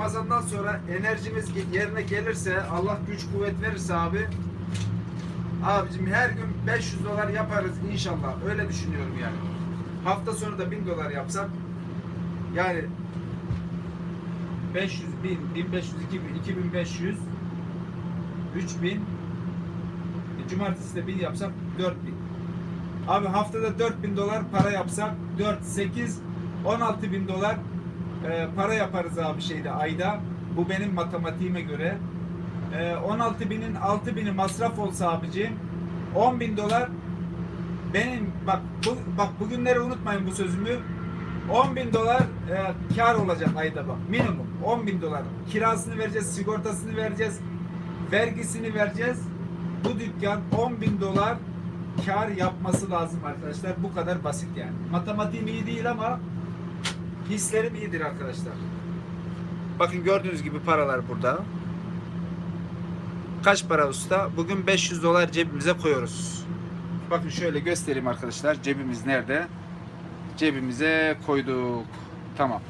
Ramazan'dan sonra enerjimiz yerine gelirse, Allah güç kuvvet verirse abi abicim her gün 500 dolar yaparız inşallah. Öyle düşünüyorum yani. Hafta sonu da 1000 dolar yapsak yani 500 bin, 1500, 2000, 2500 3000 e, Cumartesi de 1000 yapsak 4000 Abi haftada 4000 dolar para yapsak 4, 8, 16 bin dolar e, para yaparız abi şeyde ayda. Bu benim matematiğime göre. E, 16 binin 6 bini masraf olsa abicim 10 bin dolar benim bak bu, bak bugünleri unutmayın bu sözümü. 10 bin dolar e, kar olacak ayda bak minimum. 10 bin dolar. Kirasını vereceğiz sigortasını vereceğiz vergisini vereceğiz. Bu dükkan 10 bin dolar kar yapması lazım arkadaşlar. Bu kadar basit yani. Matematiğim iyi değil ama hislerim iyidir arkadaşlar. Bakın gördüğünüz gibi paralar burada. Kaç para usta? Bugün 500 dolar cebimize koyuyoruz. Bakın şöyle göstereyim arkadaşlar. Cebimiz nerede? Cebimize koyduk. Tamam.